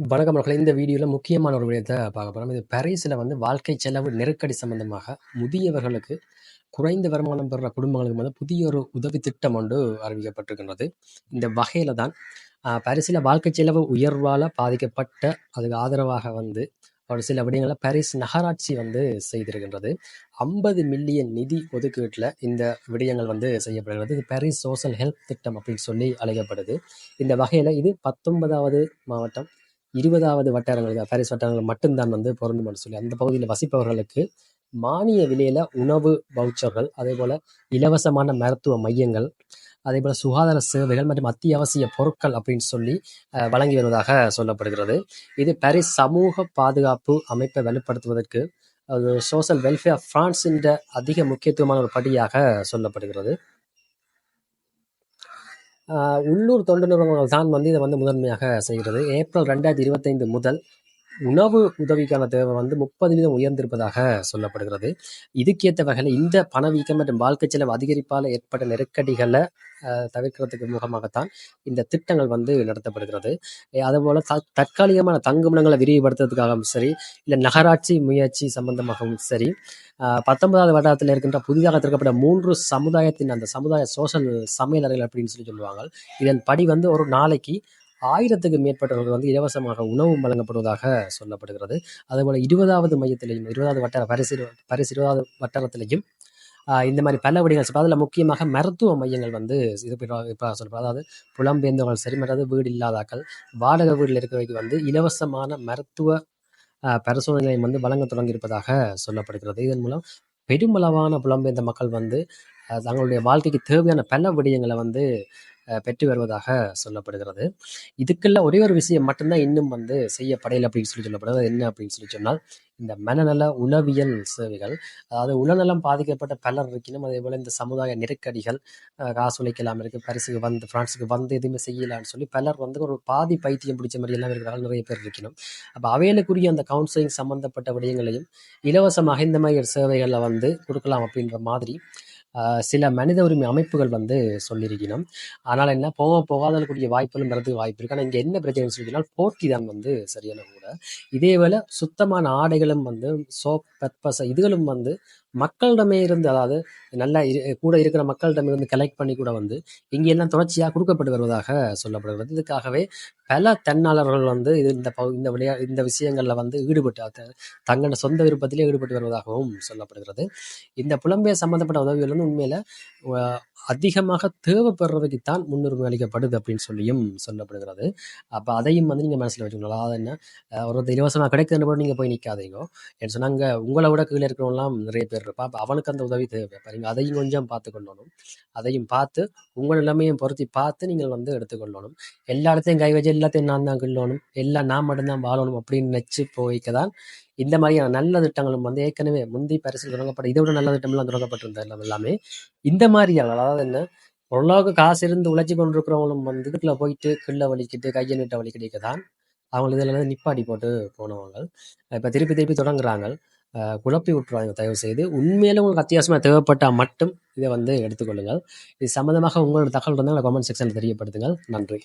வணக்கம் மக்களே! இந்த வீடியோவில் முக்கியமான ஒரு விடயத்தை பார்க்க போகிறோம் இது பாரிஸில் வந்து வாழ்க்கை செலவு நெருக்கடி சம்பந்தமாக முதியவர்களுக்கு குறைந்த வருமானம் பெறுற குடும்பங்களுக்கு வந்து புதிய ஒரு உதவி திட்டம் ஒன்று அறிவிக்கப்பட்டிருக்கின்றது. இந்த வகையில் தான் பாரிஸில் வாழ்க்கை செலவு உயர்வால் பாதிக்கப்பட்ட அதுக்கு ஆதரவாக வந்து ஒரு சில விடயங்களை பாரிஸ் நகராட்சி வந்து செய்திருக்கின்றது. 50 மில்லியன் நிதி ஒதுக்கீட்டில் இந்த விடயங்கள் வந்து செய்யப்படுகிறது. இது பாரிஸ் சோஷியல் ஹெல்ப் திட்டம் அப்படின்னு சொல்லி அழைக்கப்படுது. இந்த வகையில் இது 19வது மாவட்டம், இருபதாவது வட்டாரங்கள் பாரிஸ் வட்டாரங்கள் மட்டும்தான் வந்து பொருந்தும்னு சொல்லி அந்த பகுதியில் வசிப்பவர்களுக்கு மானிய விலையில உணவு வவுச்சர்கள், அதேபோல இலவசமான மருத்துவ மையங்கள், அதே போல் சுகாதார சேவைகள் மற்றும் அத்தியாவசிய பொருட்கள் அப்படின்னு சொல்லி வழங்கி வருவதாக சொல்லப்படுகிறது. இது பாரிஸ் சமூக பாதுகாப்பு அமைப்பை வலுப்படுத்துவதற்கு அது சோஷியல் வெல்ஃபேர் பிரான்ஸ் என்ற அதிக முக்கியத்துவமான ஒரு படியாக சொல்லப்படுகிறது. உள்ளூர் தொண்டு நிறுவனங்கள் தான் வந்து இதை வந்து முதன்மையாக செய்கிறது. ஏப்ரல் 2025 முதல் உணவு உதவிக்கான தேவை வந்து 30% உயர்ந்திருப்பதாக சொல்லப்படுகிறது. இதுக்கேற்ற வகையில் இந்த பணவீக்கம் மற்றும் வாழ்க்கை செலவு அதிகரிப்பால் ஏற்பட்ட நெருக்கடிகளை தவிர்க்கிறதுக்கு முகமாகத்தான் இந்த திட்டங்கள் வந்து நடத்தப்படுகிறது. அதுபோல் த தற்காலிகமான தங்குமிடங்களை விரிவுபடுத்துறதுக்காகவும் சரி, இல்லை நகராட்சி முயற்சி சம்பந்தமாகவும் சரி, பத்தொன்பதாவது வட்டாரத்தில் இருக்கின்ற புதிதாக திறக்கப்பட்ட மூன்று சமுதாயத்தின் அந்த சமுதாய சோஷியல் சமையலறைகள் அப்படின்னு சொல்லி சொல்லுவாங்க. இதன் படி வந்து ஒரு நாளைக்கு ஆயிரத்துக்கு மேற்பட்டவர்கள் வந்து இலவசமாக உணவும் வழங்கப்படுவதாக சொல்லப்படுகிறது. அதேபோல் இருபதாவது மையத்திலையும் இருபதாவது வட்டார பரிசு பரிசு இருபதாவது வட்டாரத்திலையும் இந்த மாதிரி பல விடயங்கள் அதில் முக்கியமாக மருத்துவ மையங்கள் வந்து இது சொல்லப்படுது. அதாவது புலம்பெயர்ந்தவர்கள் சரி, மற்றது வீடு இல்லாதாக்கள், வாடகை வீடுல இருக்கிறவைக்கு வந்து இலவசமான மருத்துவ பரிசோதனை வந்து வழங்க தொடங்கி இருப்பதாக சொல்லப்படுகிறது. இதன் மூலம் பெருமளவான புலம்பெயர்ந்த மக்கள் வந்து தங்களுடைய வாழ்க்கைக்கு தேவையான பல விடயங்களை வந்து பெற்று வருவதாக சொல்லப்படுகிறது. இதுக்குள்ள ஒரே ஒரு விஷயம் மட்டும்தான் இன்னும் வந்து செய்யப்படையில் அப்படின்னு சொல்லி சொல்லப்படுது. என்ன அப்படின்னு சொல்லி சொன்னால், இந்த மனநல உளவியல் சேவைகள். அதாவது உளநலம் பாதிக்கப்பட்ட பலர் இருக்கணும் அதே போல் இந்த சமுதாய நெருக்கடிகள், காசு உழைக்கலாம் இருக்கு, பரிசுக்கு வந்து பிரான்ஸுக்கு வந்து எதுவுமே செய்யலான்னு சொல்லி பலர் வந்து ஒரு பாதி பைத்தியம் பிடிச்ச மாதிரி எல்லாம் இருக்கிறாங்க நிறைய பேர் இருக்கணும் அப்போ அவைகளுக்குரிய அந்த கவுன்சிலிங் சம்பந்தப்பட்ட விடயங்களையும் இலவசமாக இந்த மாதிரி சேவைகளை வந்து கொடுக்கலாம் அப்படின்ற மாதிரி சில மனித உரிமை அமைப்புகள் வந்து சொல்லியிருக்கணும் ஆனால் என்ன போக போக வாய்ப்புகளும் வரதுக்கு வாய்ப்பு இருக்கு. ஆனா இங்க என்ன பிரச்சனைன்னு சொல்லி போட்டி தான் வந்து சரியான கூட. இதேவேள சுத்தமான ஆடைகளும் வந்து சோப், பற்பச இதுகளும் வந்து மக்களிடமே இருந்து அதாவது நல்லா இரு கூட இருக்கிற மக்களிடமிருந்து கலெக்ட் பண்ணி கூட வந்து இங்கே எல்லாம் தொடர்ச்சியாக கொடுக்கப்பட்டு வருவதாக சொல்லப்படுகிறது. இதுக்காகவே பல தன்னாளர்கள் வந்து இது இந்த பகு இந்த விளையா இந்த விஷயங்களில் வந்து ஈடுபட்டு த தங்களோட சொந்த விருப்பத்திலே ஈடுபட்டு வருவதாகவும் சொல்லப்படுகிறது. இந்த புலம்பெயர் சம்பந்தப்பட்ட உதவிகள் வந்து உண்மையில் அதிகமாக தேவைப்படுறவைக்கு தான் முன்னுரிமை அளிக்கப்படுது அப்படின்னு சொல்லியும் சொல்லப்படுகிறது. அப்போ அதையும் வந்து நீங்கள் மனசில் வச்சுக்கணும். அதாவது என்ன அ ஒரு இலவசமா கிடைக்குதுன்னு கூட நீங்கள் போய் நிற்காதீங்க ஏன்னு சொன்னாங்க உங்களை விட கீழே இருக்கிறவங்களாம் நிறைய பேர் இருப்பான். அப்போ அவனுக்கு அந்த உதவி தேவை. அதையும் கொஞ்சம் பார்த்துக்கொள்ளணும். அதையும் பார்த்து உங்க நிலைமையும் பொருத்தி பார்த்து நீங்கள் வந்து எடுத்துக்கொள்ளணும். எல்லா இடத்தையும் கை வச்சு எல்லாத்தையும் நான் தான் கிள்ளணும், எல்லாம் நான் மட்டும்தான் வாழணும் அப்படின்னு நினைச்சு போய்க்க தான் இந்த மாதிரியான நல்ல திட்டங்களும் வந்து ஏற்கனவே முந்தி பரிசில் தொடங்கப்பட்ட இதை விட நல்ல திட்டம்லாம் தொடங்கப்பட்டிருந்த எல்லாமே இந்த மாதிரியான அதாவது என்ன ஓரளவுக்கு காசு இருந்து உழைச்சி கொண்டிருக்கிறவங்களும் வந்து இதுக்குள்ள போயிட்டு கிள்ள வலிக்கிட்டு கையை நீட்ட வலிக்கிட்டு தான் அவங்களுக்கு இதுல நிப்பாடி போட்டு போனவங்க. இப்போ திருப்பி திருப்பி தொடங்குறாங்க. குழப்பி விட்டுறாதீங்க தயவு செய்து. உண்மையில உங்களுக்கு அத்தியாவசியமாக தேவைப்பட்டால் மட்டும் இதை வந்து எடுத்துக்கொள்ளுங்கள். இது சம்மந்தமாக உங்களோட தகவல் இருந்தால் கமெண்ட் செக்ஷனில் தெரியப்படுத்துங்கள். நன்றி.